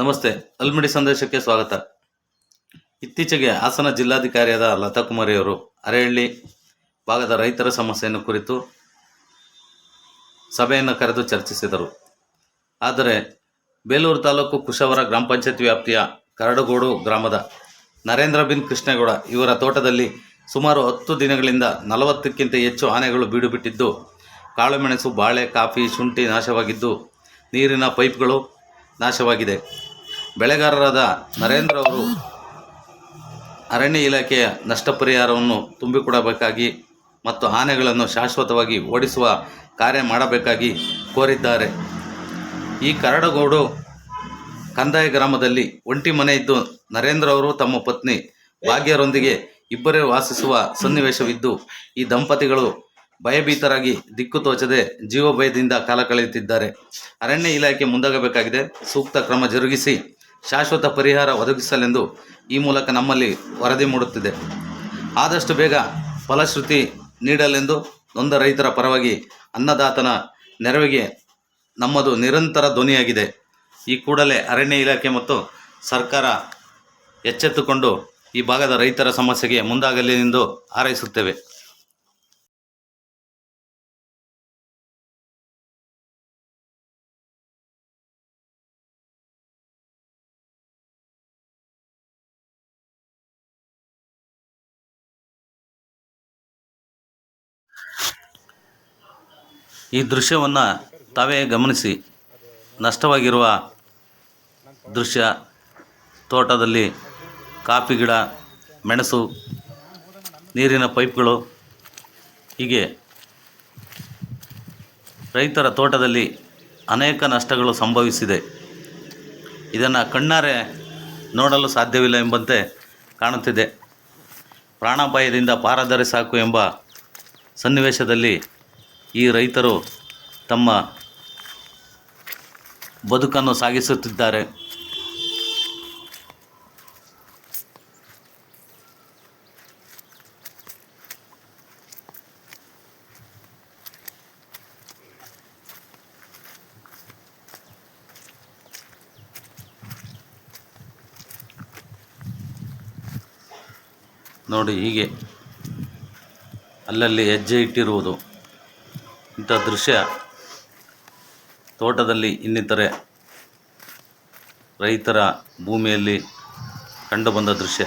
ನಮಸ್ತೆ, ಅಲ್ಮಡಿ ಸಂದೇಶಕ್ಕೆ ಸ್ವಾಗತ. ಇತ್ತೀಚೆಗೆ ಹಾಸನ ಜಿಲ್ಲಾಧಿಕಾರಿಯಾದ ಲತಾ ಕುಮಾರಿಯವರು ಅರೆಹಳ್ಳಿ ಭಾಗದ ರೈತರ ಸಮಸ್ಯೆಯನ್ನು ಕುರಿತು ಸಭೆಯನ್ನು ಕರೆದು ಚರ್ಚಿಸಿದರು. ಆದರೆ ಬೇಲೂರು ತಾಲೂಕು ಕುಶವರ ಗ್ರಾಮ ಪಂಚಾಯತ್ ವ್ಯಾಪ್ತಿಯ ಕರಡುಗೋಡು ಗ್ರಾಮದ ನರೇಂದ್ರ ಬಿನ್ ಕೃಷ್ಣೇಗೌಡ ಇವರ ತೋಟದಲ್ಲಿ ಸುಮಾರು ಹತ್ತು ದಿನಗಳಿಂದ ನಲವತ್ತಕ್ಕಿಂತ ಹೆಚ್ಚು ಆನೆಗಳು ಬೀಡುಬಿಟ್ಟಿದ್ದು ಕಾಳುಮೆಣಸು ಬಾಳೆ, ಕಾಫಿ, ಶುಂಠಿ ನಾಶವಾಗಿದ್ದು, ನೀರಿನ ಪೈಪ್ಗಳು ನಾಶವಾಗಿದೆ. ಬೆಳೆಗಾರರಾದ ನರೇಂದ್ರ ಅವರು ಅರಣ್ಯ ಇಲಾಖೆಯ ನಷ್ಟ ಪರಿಹಾರವನ್ನು ತುಂಬಿಕೊಡಬೇಕಾಗಿ ಮತ್ತು ಆನೆಗಳನ್ನು ಶಾಶ್ವತವಾಗಿ ಓಡಿಸುವ ಕಾರ್ಯ ಮಾಡಬೇಕಾಗಿ ಕೋರಿದ್ದಾರೆ. ಈ ಕರಡಗೋಡು ಕಂದಾಯ ಗ್ರಾಮದಲ್ಲಿ ಒಂಟಿ ಮನೆ ಇದ್ದು ನರೇಂದ್ರ ಅವರು ತಮ್ಮ ಪತ್ನಿ ಭಾಗ್ಯರೊಂದಿಗೆ ಇಬ್ಬರೇ ವಾಸಿಸುವ ಸನ್ನಿವೇಶವಿದ್ದು, ಈ ದಂಪತಿಗಳು ಭಯಭೀತರಾಗಿ ದಿಕ್ಕು ತೋಚದೆ ಜೀವ ಭಯದಿಂದ ಕಾಲ ಕಳೆಯುತ್ತಿದ್ದಾರೆ. ಅರಣ್ಯ ಇಲಾಖೆ ಮುಂದಾಗಬೇಕಾಗಿದೆ. ಸೂಕ್ತ ಕ್ರಮ ಜರುಗಿಸಿ ಶಾಶ್ವತ ಪರಿಹಾರ ಒದಗಿಸಲೆಂದು ಈ ಮೂಲಕ ನಮ್ಮಲ್ಲಿ ವರದಿ ಮೂಡುತ್ತಿದೆ. ಆದಷ್ಟು ಬೇಗ ಫಲಶ್ರುತಿ ನೀಡಲೆಂದು ನೊಂದ ರೈತರ ಪರವಾಗಿ ಅನ್ನದಾತನ ನೆರವಿಗೆ ನಮ್ಮದು ನಿರಂತರ ಧ್ವನಿಯಾಗಿದೆ. ಈ ಕೂಡಲೇ ಅರಣ್ಯ ಇಲಾಖೆ ಮತ್ತು ಸರ್ಕಾರ ಎಚ್ಚೆತ್ತುಕೊಂಡು ಈ ಭಾಗದ ರೈತರ ಸಮಸ್ಯೆಗೆ ಮುಂದಾಗಲಿ ಎಂದು ಹಾರೈಸುತ್ತೇವೆ. ಈ ದೃಶ್ಯವನ್ನು ತಾವೇ ಗಮನಿಸಿ. ನಷ್ಟವಾಗಿರುವ ದೃಶ್ಯ. ತೋಟದಲ್ಲಿ ಕಾಫಿ ಗಿಡ, ಮೆಣಸು, ನೀರಿನ ಪೈಪ್ಗಳು ಹೀಗೆ ರೈತರ ತೋಟದಲ್ಲಿ ಅನೇಕ ನಷ್ಟಗಳು ಸಂಭವಿಸಿದೆ. ಇದನ್ನು ಕಣ್ಣಾರೆ ನೋಡಲು ಸಾಧ್ಯವಿಲ್ಲ ಎಂಬಂತೆ ಕಾಣುತ್ತಿದೆ. ಪ್ರಾಣಾಪಾಯದಿಂದ ಪಾರಾದರೆ ಸಾಕು ಎಂಬ ಸನ್ನಿವೇಶದಲ್ಲಿ ಈ ರೈತರು ತಮ್ಮ ಬದುಕನ್ನು ಸಾಗಿಸುತ್ತಿದ್ದಾರೆ. ನೋಡಿ ಹೀಗೆ ಅಲ್ಲಲ್ಲಿ ಹೆಜ್ಜೆ ಇಟ್ಟಿರುವುದು. ಇಂಥ ದೃಶ್ಯ ತೋಟದಲ್ಲಿ ಇನ್ನಿತರೆ ರೈತರ ಭೂಮಿಯಲ್ಲಿ ಕಂಡುಬಂದ ದೃಶ್ಯ.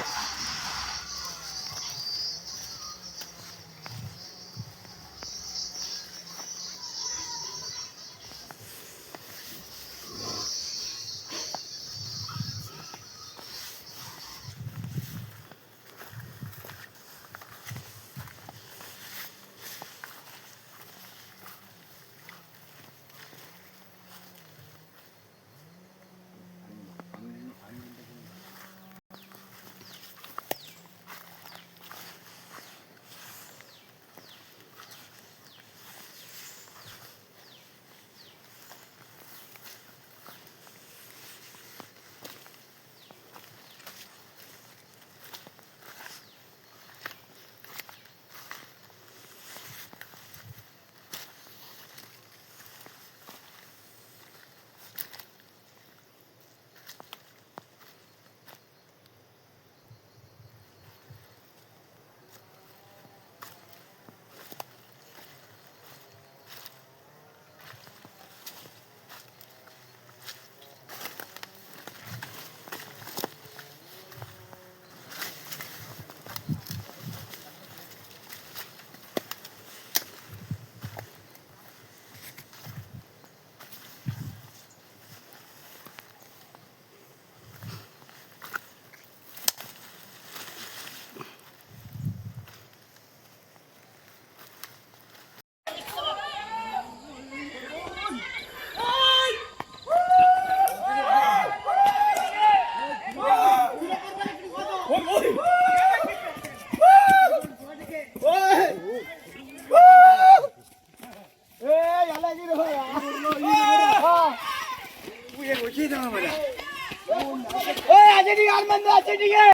Get